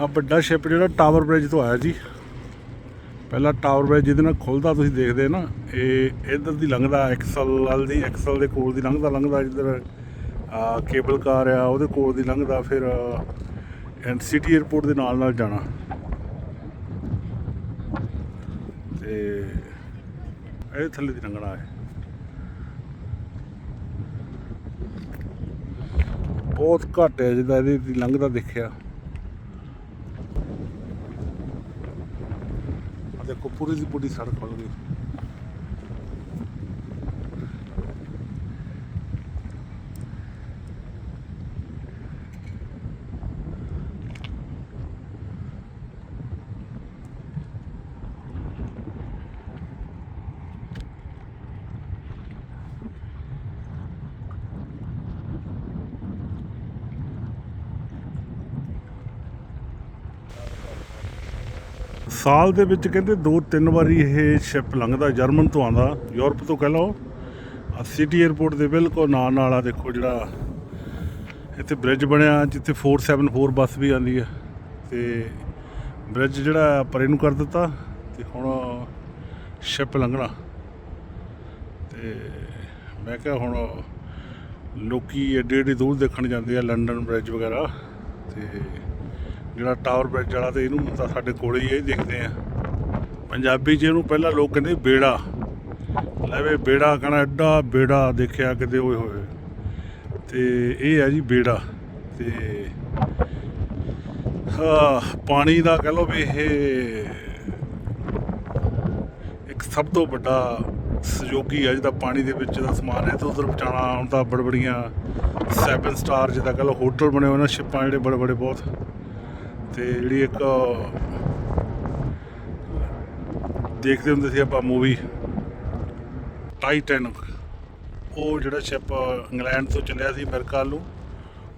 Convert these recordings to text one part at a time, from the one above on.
ਆ ਵੱਡਾ ਸ਼ਿਪ ਜਿਹੜਾ ਟਾਵਰ ਬ੍ਰਿਜ ਤੋਂ ਆਇਆ ਜੀ। ਪਹਿਲਾ ਟਾਵਰ ਬ੍ਰਿਜ ਜਿਹਦੇ ਨਾਲ ਖੁੱਲਦਾ ਤੁਸੀਂ ਦੇਖਦੇ ਨਾ, ਇਹ ਇਧਰ ਦੀ ਲੰਘਦਾ ਐਕਸਲ ਵਾਲ ਦੀ ਐਕਸਲ ਦੇ ਕੋਲ ਦੀ ਲੰਘਦਾ ਲੰਘਦਾ ਜਿੱਧਰ ਕੇਬਲ ਕਾਰ ਆ, ਉਹਦੇ ਕੋਲ ਦੀ ਲੰਘਦਾ, ਫਿਰ ਐਂਡ ਸਿਟੀ 에ਅਰਪੋਰਟ ਦੇ ਨਾਲ ਨਾਲ ਜਾਣਾ। ਤੇ ਇਹ ਥੱਲੇ ਦੀ ਲੰਘਣਾ ਹੈ। ਬਹੁਤ ਘੱਟ ਹੈ ਜਿਹਦਾ ਇਹਦੀ ਲੰਘਦਾ ਦੇਖਿਆ। ਆ ਦੇਖੋ ਪੂਰੀ ਦੀ ਸਾਲ ਦੇ ਵਿੱਚ ਕਹਿੰਦੇ ਦੋ ਤਿੰਨ ਵਾਰੀ ਇਹ ਸ਼ਿਪ ਲੰਘਦਾ ਜਰਮਨ ਤੋਂ ਆਉਂਦਾ, ਯੂਰਪ ਤੋਂ ਕਹਿ ਲਓ। ਸਿਟੀ 에ਅਰਪੋਰਟ ਦੇ ਬਿਲਕੁਲ ਨਾਲ ਨਾਲ ਆ ਦੇਖੋ ਜਿਹੜਾ ਇੱਥੇ ਬ੍ਰਿਜ ਬਣਿਆ, ਜਿੱਥੇ 474 ਬੱਸ ਵੀ ਆਉਂਦੀ ਹੈ ਤੇ ਬ੍ਰਿਜ ਜਿਹੜਾ ਪਰੇ ਨੂੰ ਕਰ ਦਿੱਤਾ ਤੇ ਹੁਣ ਸ਼ਿਪ ਲੰਘਣਾ। ਤੇ ਮੈਂ ਕਿਹਾ ਹੁਣ ਲੋਕੀ ਏਡੇ ਏਡੇ ਦੂਰ ਦੇਖਣ ਜਾਂਦੇ ਆ ਲੰਡਨ ਬ੍ਰਿਜ ਵਗੈਰਾ। ਤੇ ਜਿਹੜਾ ਟਾਵਰ ਬ੍ਰਿਜ ਵਾਲਾ ਤੇ ਇਹਨੂੰ ਤਾਂ ਸਾਡੇ ਕੋਲੇ ਹੀ ਇਹ ਦੇਖਦੇ ਆ। ਪੰਜਾਬੀ ਚ ਇਹਨੂੰ ਪਹਿਲਾਂ ਲੋਕ ਕਹਿੰਦੇ ਬੇੜਾ। ਲੈ ਬੇੜਾ ਕਹਣਾ ਐਡਾ ਬੇੜਾ ਦੇਖਿਆ ਕਿਤੇ ਓਏ ਹੋਏ। ਤੇ ਇਹ ਹੈ ਜੀ ਬੇੜਾ। ਤੇ ਪਾਣੀ ਦਾ ਕਹ ਲਓ ਵੀ ਇਹ ਇੱਕ ਸਭ ਤੋਂ ਵੱਡਾ ਸਹਿਯੋਗੀ ਹੈ ਜਿਹਦਾ ਪਾਣੀ ਦੇ ਵਿੱਚ ਦਾ ਸਮਾਨ ਹੈ ਤੇ ਉਧਰ ਪਹੁੰਚਾਉਣਾ ਹੁਣ ਤਾਂ ਬੜ ਬੜੀਆਂ 7 ਸਟਾਰ ਜਿਹਦਾ ਕਹ ਲਓ ਹੋਟਲ ਬਣੇ ਹੋਏ ਨੇ, ਸ਼ਿਪਾਂ ਜਿਹੜੇ ਬੜੇ ਬੜੇ ਬਹੁਤ। ਤੇ ਜਿਹੜੀ ਇੱਕ, ਦੇਖਦੇ ਹੁੰਦੇ ਸੀ ਆਪਾਂ ਮੂਵੀ ਟਾਈਟੈਨਿਕ ਉਹ ਜਿਹੜਾ ਸ਼ਿਪ ਇੰਗਲੈਂਡ ਤੋਂ ਚੱਲਿਆ ਸੀ ਅਮਰੀਕਾ ਨੂੰ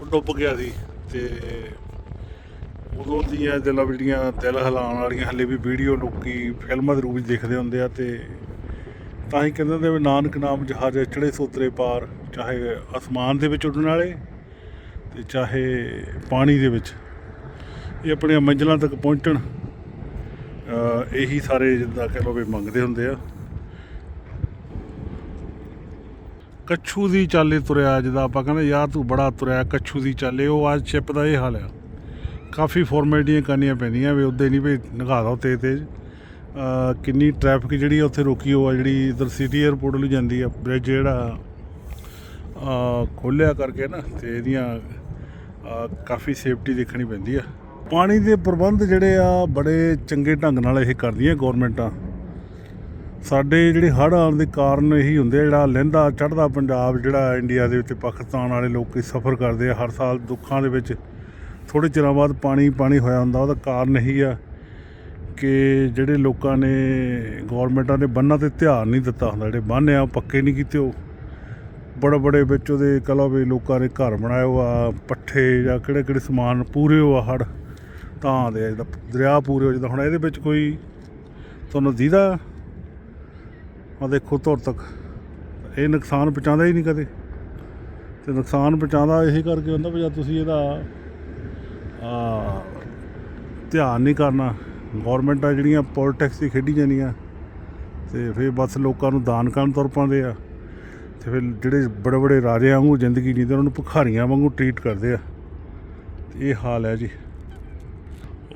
ਉਹ ਡੁੱਬ ਗਿਆ ਸੀ ਤੇ ਉਦੋਂ ਦੀਆਂ ਦਿਲਾਂ ਜਿਹੜੀਆਂ ਦਿਲ ਹਿਲਾਉਣ ਵਾਲੀਆਂ ਹਲੇ ਵੀ ਵੀਡੀਓ ਲੋਕੀ ਫਿਲਮਾਂ ਦੇ ਰੂਪ ਵਿੱਚ ਦੇਖਦੇ ਹੁੰਦੇ ਆ ਤੇ ਤਾਂ ਹੀ ਕਹਿੰਦੇ ਹੁੰਦੇ ਵੀ ਨਾਨਕ ਨਾਮ ਜਹਾਜ਼ ਚੜੇ ਸੋਤਰੇ ਪਾਰ, ਚਾਹੇ ਅਸਮਾਨ ਦੇ ਵਿੱਚ ਉੱਡਣ ਵਾਲੇ ਤੇ ਚਾਹੇ ਪਾਣੀ ਦੇ ਵਿੱਚ। ਇਹ ਆਪਣੀਆਂ ਮੰਜ਼ਿਲਾਂ ਤੱਕ ਪਹੁੰਚਣ ਇਹੀ ਸਾਰੇ ਜਿੱਦਾਂ ਕਹਿ ਲਓ ਵੀ ਮੰਗਦੇ ਹੁੰਦੇ ਆ। ਕੱਛੂ ਦੀ ਚਾਲੇ ਤੁਰਿਆ ਜਿੱਦਾਂ ਆਪਾਂ ਕਹਿੰਦੇ ਯਾਰ ਤੂੰ ਬੜਾ ਤੁਰਿਆ ਕੱਛੂ ਦੀ ਚਾਲੇ ਉਹ ਅੱਜ ਸ਼ਿਪ ਦਾ ਇਹ ਹਾਲ ਆ। ਕਾਫੀ ਫਾਰਮੈਲਿਟੀਆਂ ਕਰਨੀਆਂ ਪੈਂਦੀਆਂ ਵੀ ਉੱਦੇ ਨਹੀਂ ਵੀ ਨਗਾ ਦੋ ਤੇਜ਼ ਤੇਜ਼। ਕਿੰਨੀ ਟ੍ਰੈਫਿਕ ਜਿਹੜੀ ਆ ਉੱਥੇ ਰੋਕੀ ਉਹ ਆ ਜਿਹੜੀ ਇਧਰ ਸਿਟੀ 에ਅਰਪੋਰਟ ਲਈ ਜਾਂਦੀ ਆ ਬ੍ਰਿਜ ਜਿਹੜਾ ਖੋਲਿਆ ਕਰਕੇ ਨਾ ਤੇ ਇਹਦੀਆਂ ਕਾਫੀ ਸੇਫਟੀ ਦੇਖਣੀ ਪੈਂਦੀ ਆ। ਪਾਣੀ ਦੇ ਪ੍ਰਬੰਧ ਜਿਹੜੇ ਆ ਬੜੇ ਚੰਗੇ ਢੰਗ ਨਾਲ ਇਹ ਕਰਦੀਆਂ ਗਵਰਨਮੈਂਟਾਂ। ਸਾਡੇ ਜਿਹੜੇ ਹੜ੍ਹ ਆਉਣ ਦੇ ਕਾਰਨ ਇਹੀ ਹੁੰਦੇ ਆ, ਜਿਹੜਾ ਲਹਿੰਦਾ ਚੜ੍ਹਦਾ ਪੰਜਾਬ, ਜਿਹੜਾ ਇੰਡੀਆ ਦੇ ਵਿੱਚ, ਪਾਕਿਸਤਾਨ ਵਾਲੇ ਲੋਕੀ ਸਫ਼ਰ ਕਰਦੇ ਆ, ਹਰ ਸਾਲ ਦੁੱਖਾਂ ਦੇ ਵਿੱਚ ਥੋੜੇ ਚਿਰਾਂ ਬਾਅਦ ਪਾਣੀ ਪਾਣੀ ਹੋਇਆ ਹੁੰਦਾ, ਉਹਦਾ ਕਾਰਨ ਇਹੀ ਆ ਕਿ ਜਿਹੜੇ ਲੋਕਾਂ ਨੇ, ਗਵਰਨਮੈਂਟਾਂ ਨੇ ਬੰਨਾਂ ਤੇ ਧਿਆਨ ਨਹੀਂ ਦਿੱਤਾ ਹੁੰਦਾ, ਜਿਹੜੇ ਬੰਨ੍ਹ ਆ ਉਹ ਪੱਕੇ ਨਹੀਂ ਕੀਤੇ ਉਹ। ਬੜੇ ਬੜੇ ਵਿੱਚ ਉਹਦੇ ਕਹਲੋ ਵੀ ਲੋਕਾਂ ਨੇ ਘਰ ਬਣਾਏ ਹੋ ਪੱਠੇ ਜਾਂ ਕਿਹੜੇ ਕਿਹੜੇ ਸਮਾਨ ਪੂਰੇ ਹੋ ਆ ਹੜ ਤਾਂ ਆਉਂਦੇ ਆ, ਜਿੱਦਾਂ ਦਰਿਆ ਪੂਰੇ ਹੋ ਜਾਂਦਾ। ਹੁਣ ਇਹਦੇ ਵਿੱਚ ਕੋਈ ਤੁਹਾਨੂੰ ਦੀਦਾ? ਆ ਦੇਖੋ ਧੁਰ ਤੱਕ। ਇਹ ਨੁਕਸਾਨ ਪਹੁੰਚਾਉਂਦਾ ਹੀ ਨਹੀਂ ਕਦੇ। ਤੇ ਨੁਕਸਾਨ ਪਹੁੰਚਾਉਂਦਾ ਇਹੀ ਕਰਕੇ ਹੁੰਦਾ ਵੀ ਜਦ ਤੁਸੀਂ ਇਹਦਾ ਆ ਧਿਆਨ ਨਹੀਂ ਕਰਨਾ। ਗਵਰਨਮੈਂਟਾਂ ਜਿਹੜੀਆਂ ਪੋਲਿਟਿਕਸ ਦੀ ਖੇਡੀ ਜਾਂਦੀਆਂ, ਤੇ ਫਿਰ ਬਸ ਲੋਕਾਂ ਨੂੰ ਦਾਨ ਕਰਨ ਤੁਰ ਪਾਉਂਦੇ ਆ। ਤੇ ਫਿਰ ਜਿਹੜੇ ਬੜੇ ਬੜੇ ਰਾਜਿਆਂ ਵਾਂਗੂ ਜ਼ਿੰਦਗੀ ਨਹੀਂ ਤੇ ਉਹਨਾਂ ਨੂੰ ਭਿਖਾਰੀਆਂ ਵਾਂਗੂ ਟ੍ਰੀਟ ਕਰਦੇ ਆ। ਇਹ ਹਾਲ ਹੈ ਜੀ।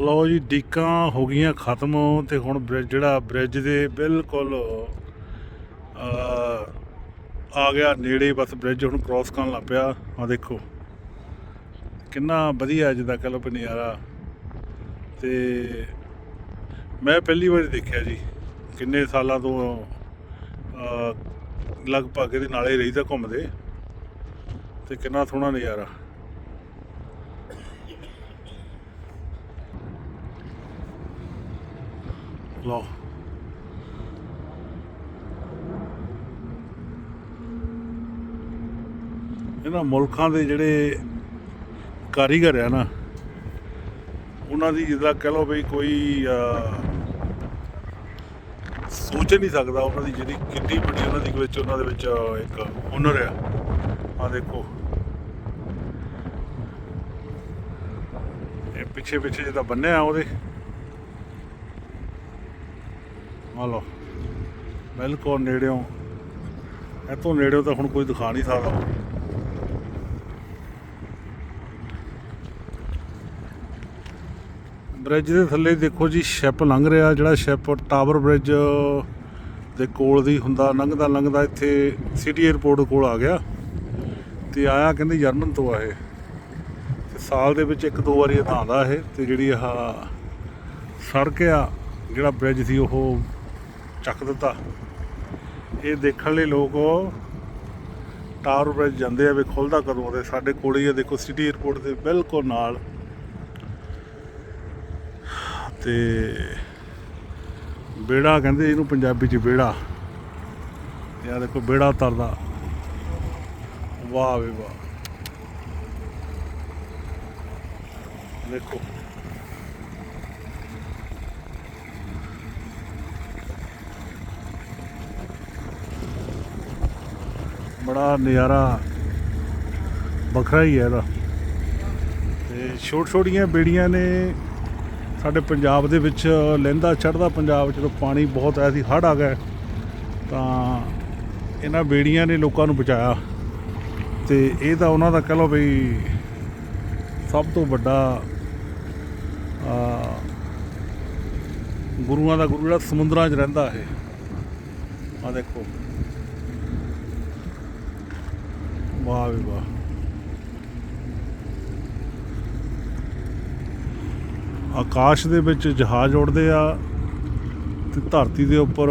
ਲਓ ਜੀ, ਡੀਕਾਂ ਹੋ ਗਈਆਂ ਖਤਮ ਤੇ ਹੁਣ ਬ੍ਰਿਜ ਜਿਹੜਾ ਬ੍ਰਿਜ ਦੇ ਬਿਲਕੁਲ ਆ ਗਿਆ ਨੇੜੇ, ਬਸ ਬ੍ਰਿਜ ਹੁਣ ਕ੍ਰਾਸ ਕਰਨ ਲੱਗ ਪਿਆ। ਆ ਦੇਖੋ, ਕਿੰਨਾ ਵਧੀਆ ਜਿੱਦਾਂ ਕਹ ਲਓ ਵੀ ਨਜ਼ਾਰਾ ਤੇ ਮੈਂ ਪਹਿਲੀ ਵਾਰ ਦੇਖਿਆ ਜੀ, ਕਿੰਨੇ ਸਾਲਾਂ ਤੋਂ ਲਗਭਗ ਇਹਦੇ ਨਾਲੇ ਹੀ ਰਹੀਦਾ ਘੁੰਮਦੇ। ਤੇ ਕਿੰਨਾ ਸੋਹਣਾ ਨਜ਼ਾਰਾ। ਲਓ ਇਹਨਾਂ ਮੁਲਕਾਂ ਦੇ ਜਿਹੜੇ ਕਾਰੀਗਰ ਆ ਨਾ, ਉਹਨਾਂ ਦੀ ਜਿੱਦਾਂ ਕਹ ਲਓ ਵੀ ਕੋਈ ਸੋਚ ਨਹੀਂ ਸਕਦਾ ਉਹਨਾਂ ਦੀ ਜਿਹੜੀ ਕਿੰਨੀ ਵੱਡੀ ਉਹਨਾਂ ਦੀ ਵਿੱਚ, ਉਹਨਾਂ ਦੇ ਵਿੱਚ ਇੱਕ ਹੁਨਰ ਆ। ਆ ਦੇਖੋ। ਇਹ ਪਿੱਛੇ ਪਿੱਛੇ ਜਿਹਦਾ ਬੰਨਿਆ ਉਹਦੇ। ਆ ਲਓ। ਬਿਲਕੁਲ ਨੇੜਿਓਂ। ਇੱਥੋਂ ਨੇੜਿਓਂ ਤਾਂ ਹੁਣ ਕੋਈ ਦਿਖਾ ਨਹੀਂ ਸਕਦਾ। ਬ੍ਰਿਜ ਦੇ ਥੱਲੇ ਦੇਖੋ ਜੀ, ਸ਼ਿਪ ਲੰਘ ਰਿਹਾ, ਜਿਹੜਾ ਸ਼ਿਪ ਟਾਵਰ ਬ੍ਰਿਜ ਦੇ ਕੋਲ ਦੀ ਹੁੰਦਾ, ਲੰਘਦਾ ਲੰਘਦਾ ਇੱਥੇ ਸਿਟੀ 에ਅਰਪੋਰਟ ਕੋਲ ਆ ਗਿਆ। ਤੇ ਆਇਆ ਕਹਿੰਦੇ ਜਰਮਨ ਤੋਂ ਆ ਇਹ। ਤੇ ਸਾਲ ਦੇ ਵਿੱਚ ਇੱਕ ਦੋ ਵਾਰੀ ਇਹ ਤਾਂ ਆਉਂਦਾ ਇਹ, ਤੇ ਜਿਹੜੀ ਆਹ ਸੜਕ ਆ, ਜਿਹੜਾ ਬ੍ਰਿਜ ਸੀ ਉਹ ਚੱਕ ਦਿੱਤਾ। ਇਹ ਦੇਖਣ ਲਈ ਲੋਕ ਟਾਵਰ ਬ੍ਰਿਜ ਜਾਂਦੇ ਆ ਵੀ ਖੁੱਲਦਾ ਕਦੋਂ ਤੇ ਸਾਡੇ ਕੋਲ ਹੀ ਆ। ਦੇਖੋ ਸਿਟੀ 에ਅਰਪੋਰਟ ਦੇ ਬਿਲਕੁਲ ਨਾਲ। ਤੇ ਬੇੜਾ ਕਹਿੰਦੇ ਇਹਨੂੰ ਪੰਜਾਬੀ ਚ ਬੇੜਾ। ਤੇ ਦੇਖੋ ਬੇੜਾ ਤਰਦਾ। ਵਾਹ ਵੇ ਵਾਹ। ਦੇਖੋ। ਬੜਾ ਨਜ਼ਾਰਾ ਵੱਖਰਾ ਹੀ ਹੈ ਇਹਦਾ। ਤੇ ਛੋਟ ਛੋਟੀਆਂ ਬੇੜੀਆਂ ਨੇ ਸਾਡੇ ਪੰਜਾਬ ਦੇ ਵਿੱਚ ਲਹਿੰਦਾ ਚੜ੍ਹਦਾ ਪੰਜਾਬ ਜਦੋਂ ਪਾਣੀ ਬਹੁਤ ਆਇਆ ਸੀ ਹੜ੍ਹ ਆ ਗਏ ਤਾਂ ਇਹਨਾਂ ਬੇੜੀਆਂ ਨੇ ਲੋਕਾਂ ਨੂੰ ਬਚਾਇਆ। ਤੇ ਇਹ ਤਾਂ ਉਹਨਾਂ ਦਾ ਕਹ ਲਓ ਵੀ ਸਭ ਤੋਂ ਵੱਡਾ ਆ, ਗੁਰੂਆਂ ਦਾ ਗੁਰੂ ਜਿਹੜਾ ਸਮੁੰਦਰਾਂ 'ਚ ਰਹਿੰਦਾ ਹੈ ਆ ਦੇਖੋ। ਵਾਹ ਵੀ ਵਾਹ ਆਕਾਸ਼ ਦੇ ਵਿੱਚ ਜਹਾਜ਼ ਉੱਡਦੇ ਆ ਤੇ ਧਰਤੀ ਦੇ ਉੱਪਰ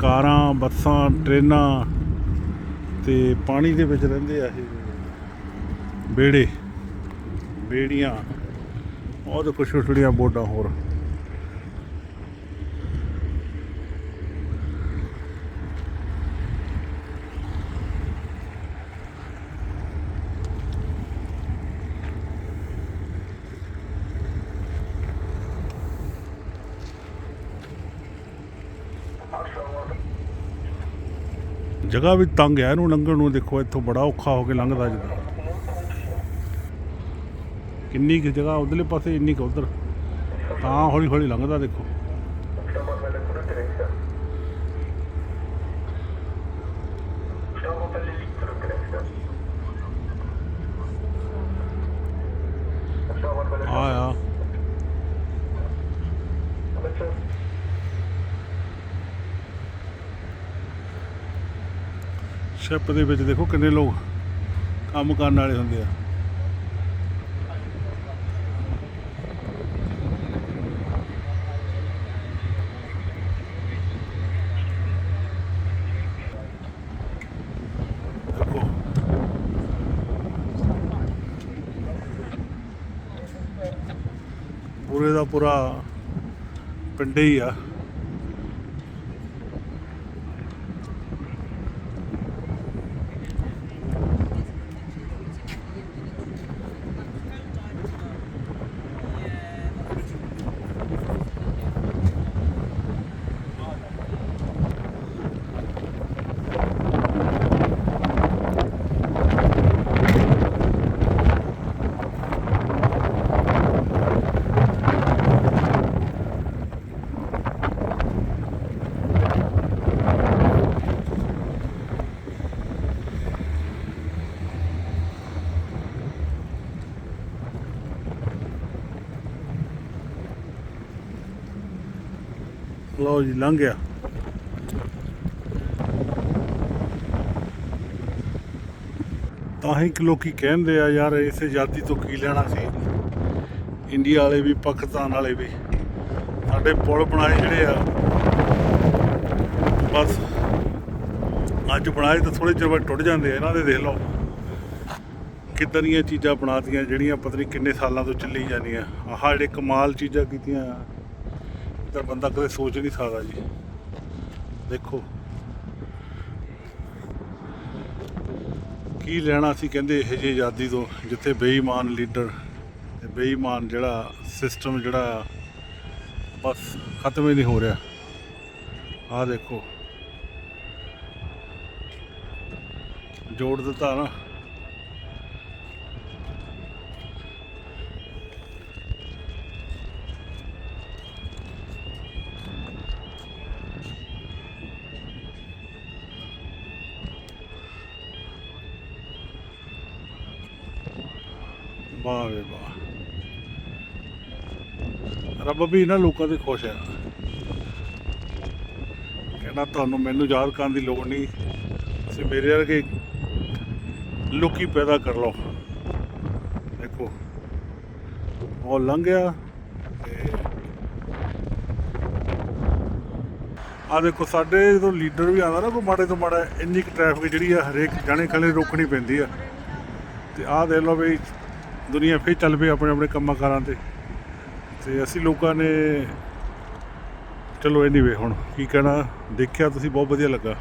ਕਾਰਾਂ, ਬੱਸਾਂ, ਟ੍ਰੇਨਾਂ ਤੇ ਪਾਣੀ ਦੇ ਵਿੱਚ ਰਹਿੰਦੇ ਆ ਇਹ ਬੇੜੇ, ਬੇੜੀਆਂ। ਉਹ ਦੇਖੋ ਛੋਟੀਆਂ ਛੋਟੀਆਂ ਬੋਟਾਂ ਹੋਰ। ਜਗ੍ਹਾ ਵੀ ਤੰਗ ਹੈ ਇਹਨੂੰ ਲੰਘਣ ਨੂੰ ਦੇਖੋ, ਇੱਥੋਂ ਬੜਾ ਔਖਾ ਹੋ ਕੇ ਲੰਘਦਾ ਜਿੱਦਾਂ ਕਿੰਨੀ ਕੁ ਜਗ੍ਹਾ, ਉਧਰਲੇ ਪਾਸੇ ਇੰਨੀ ਕੁ ਉਧਰ। ਤਾਂ ਹੌਲੀ ਹੌਲੀ ਲੰਘਦਾ ਦੇਖੋ ਆਇਆ ਸ਼ਿਪ ਦੇ ਵਿੱਚ ਦੇਖੋ ਕਿੰਨੇ ਲੋਕ ਕੰਮ ਕਰਨ ਵਾਲੇ ਹੁੰਦੇ ਆ। ਪੂਰੇ ਦਾ ਪੂਰਾ ਪਿੰਡ ਹੀ ਆ। ਲਓ ਜੀ, ਲੰਘ ਗਿਆ। ਤਾਂ ਹੀ ਕਿ ਲੋਕੀ ਕਹਿੰਦੇ ਆ, ਯਾਰ ਇਸ ਆਜ਼ਾਦੀ ਤੋਂ ਕੀ ਲੈਣਾ ਸੀ? ਇੰਡੀਆ ਵਾਲੇ ਵੀ, ਪਾਕਿਸਤਾਨ ਵਾਲੇ ਵੀ। ਸਾਡੇ ਪੁਲ ਬਣਾਏ ਜਿਹੜੇ ਆ, ਬਸ। ਅੱਜ ਬਣਾਏ ਤਾਂ ਥੋੜੇ ਚਿਰ ਬਾਅਦ ਟੁੱਟ ਜਾਂਦੇ ਆ, ਇਹਨਾਂ ਦੇ ਦੇਖ ਲਓ। ਕਿੱਦਾਂ ਦੀਆਂ ਚੀਜ਼ਾਂ ਬਣਾਤੀਆਂ, ਜਿਹੜੀਆਂ ਪਤਾ ਨਹੀਂ ਕਿੰਨੇ ਸਾਲਾਂ ਤੋਂ ਚੱਲੀ ਜਾਂਦੀਆਂ। ਆਹ ਜਿਹੜੇ ਕਮਾਲ ਚੀਜ਼ਾਂ ਕੀਤੀਆਂ। ਤਾਂ ਬੰਦਾ ਕਦੇ ਸੋਚ ਨਹੀਂ ਸਕਦਾ ਜੀ। ਦੇਖੋ। ਕੀ ਲੈਣਾ ਸੀ ਕਹਿੰਦੇ ਇਹ ਜਿਹੀ ਆਜ਼ਾਦੀ ਤੋਂ, ਜਿੱਥੇ ਬੇਈਮਾਨ ਲੀਡਰ ਤੇ ਬੇਈਮਾਨ ਜਿਹੜਾ ਸਿਸਟਮ ਜਿਹੜਾ ਬਸ ਖਤਮ ਹੀ ਨਹੀਂ ਹੋ ਰਿਹਾ। ਆਹ ਦੇਖੋ। ਜੋੜ ਦਿੱਤਾ ਨਾ। ਵਾਹ ਵੇ ਵਾਹ। ਰੱਬ ਵੀ ਇਹਨਾਂ ਲੋਕਾਂ ਦੇ ਖੁਸ਼ ਹੈ ਕਹਿੰਦਾ ਤੁਹਾਨੂੰ ਮੈਨੂੰ ਯਾਦ ਕਰਨ ਦੀ ਲੋੜ ਨਹੀਂ। ਤੁਸੀਂ ਮੇਰੇ ਵਰਗੇ ਲੋਕੀ ਪੈਦਾ ਕਰ ਲਓ। ਦੇਖੋ ਉਹ ਲੰਘਿਆ ਤੇ ਆ ਦੇਖੋ, ਸਾਡੇ ਜਦੋਂ ਲੀਡਰ ਵੀ ਆਉਂਦਾ ਨਾ ਕੋਈ ਮਾੜੇ ਤੋਂ ਮਾੜਾ, ਇੰਨੀ ਕੁ ਟ੍ਰੈਫਿਕ ਜਿਹੜੀ ਆ, ਹਰੇਕ ਜਾਣੇ ਖਲੇ ਰੋਕਣੀ ਪੈਂਦੀ ਆ। ਤੇ ਆਹ ਦੇਖ ਲਓ ਵੀ ਦੁਨੀਆ ਫੇਰ ਚੱਲ ਪਈ ਆਪਣੇ ਆਪਣੇ ਕੰਮਾਂ ਕਾਰਾਂ ਤੇ। ਤੇ ਅਸੀਂ ਲੋਕਾਂ ਨੇ ਚਲੋ ਐਨੀਵੇ ਹੁਣ ਕੀ ਕਹਿਣਾ, ਦੇਖਿਆ ਤੁਸੀਂ, ਬਹੁਤ ਵਧੀਆ ਲੱਗਾ।